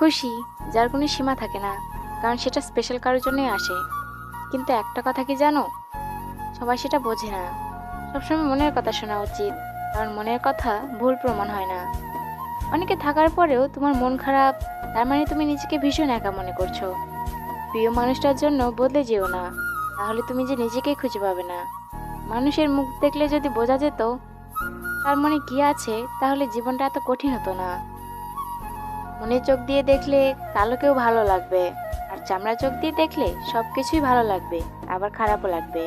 খুশি, যার কোনো সীমা থাকে না, কারণ সেটা স্পেশাল কারোর জন্যই আসে। কিন্তু একটা কথা কি জানো? সবাই সেটা বোঝে না। সবসময় মনের কথা শোনা উচিত, কারণ মনের কথা ভুল প্রমাণ হয় না। অনেকে থাকার পরেও তোমার মন খারাপ, তার মানে তুমি নিজেকে ভীষণ একা মনে করছ। প্রিয় মানুষটার জন্য বদলে যেও না, তাহলে তুমি যে নিজেকেই খুঁজে পাবে না। মানুষের মুখ দেখলে যদি বোঝা যেত, তার মনে কি আছে, তাহলে জীবনটা এত কঠিন হতো না। মনের চোখ দিয়ে দেখলে কালোকেও ভালো লাগবে। আর চামড়া চোখ দিয়ে দেখলে সব কিছুই ভালো লাগবে, আবার খারাপও লাগবে।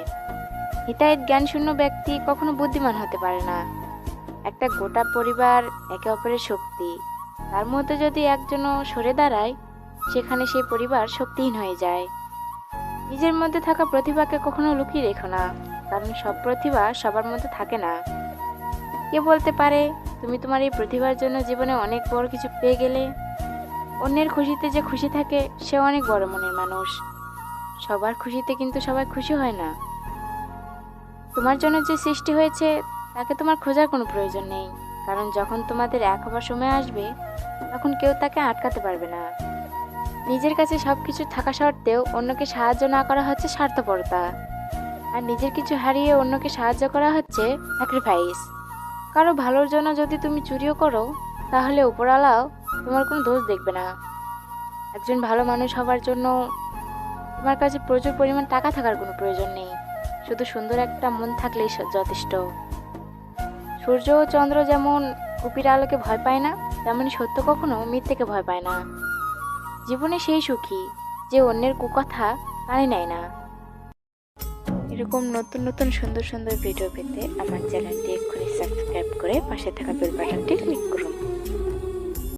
হিতাহিত জ্ঞানশূন্য ব্যক্তি কখনো বুদ্ধিমান হতে পারে না। একটা গোটা পরিবার একে অপরের শক্তি। তার মধ্যে যদি একজনও সরে দাঁড়ায়, সেখানে সেই পরিবার শক্তিহীন হয়ে যায়। নিজের মধ্যে থাকা প্রতিভাকে কখনো লুকিয়ে রেখো না, কারণ সব প্রতিভা সবার মধ্যে থাকে না। কে বলতে পারে, তুমি তোমার এই প্রতিভার জন্য জীবনে অনেক বড় কিছু পেয়ে গেলে? অন্যের খুশিতে যে খুশি থাকে, সে অনেক বড় মনের মানুষ। সবার খুশিতে কিন্তু সবাই খুশি হয় না। তোমার জন্য যে সৃষ্টি হয়েছে, তাকে তোমার খোঁজার কোনো প্রয়োজন নেই। কারণ যখন তোমাদের এক হবার সময় আসবে, তখন কেউ তাকে আটকাতে পারবে না। নিজের কাছে সব কিছু থাকা সত্ত্বেও অন্যকে সাহায্য না করা হচ্ছে স্বার্থপরতা। আর নিজের কিছু হারিয়ে অন্যকে সাহায্য করা হচ্ছে স্যাক্রিফাইস কারও ভালোর জন্য যদি তুমি চুরিও করো, তাহলে উপরওয়ালাও তোমার কোনো দোষ দেখবে না। একজন ভালো মানুষ হবার জন্য তোমার কাছে প্রচুর পরিমাণ টাকা থাকার কোনো প্রয়োজন নেই। শুধু সুন্দর একটা মন থাকলেই যথেষ্ট। সূর্য ও চন্দ্র যেমন কুপির আলোকে ভয় পায় না, তেমনি সত্য কখনো মিথ্যেকে ভয় পায় না। জীবনে সেই সুখী যে অন্যের কুকথা কানে নেয় না। এরকম নতুন নতুন সুন্দর সুন্দর ভিডিও পেতে আমার চ্যানেলটি এক্ষুনি সাবস্ক্রাইব করে পাশে থাকা বেল বাটনটি ক্লিক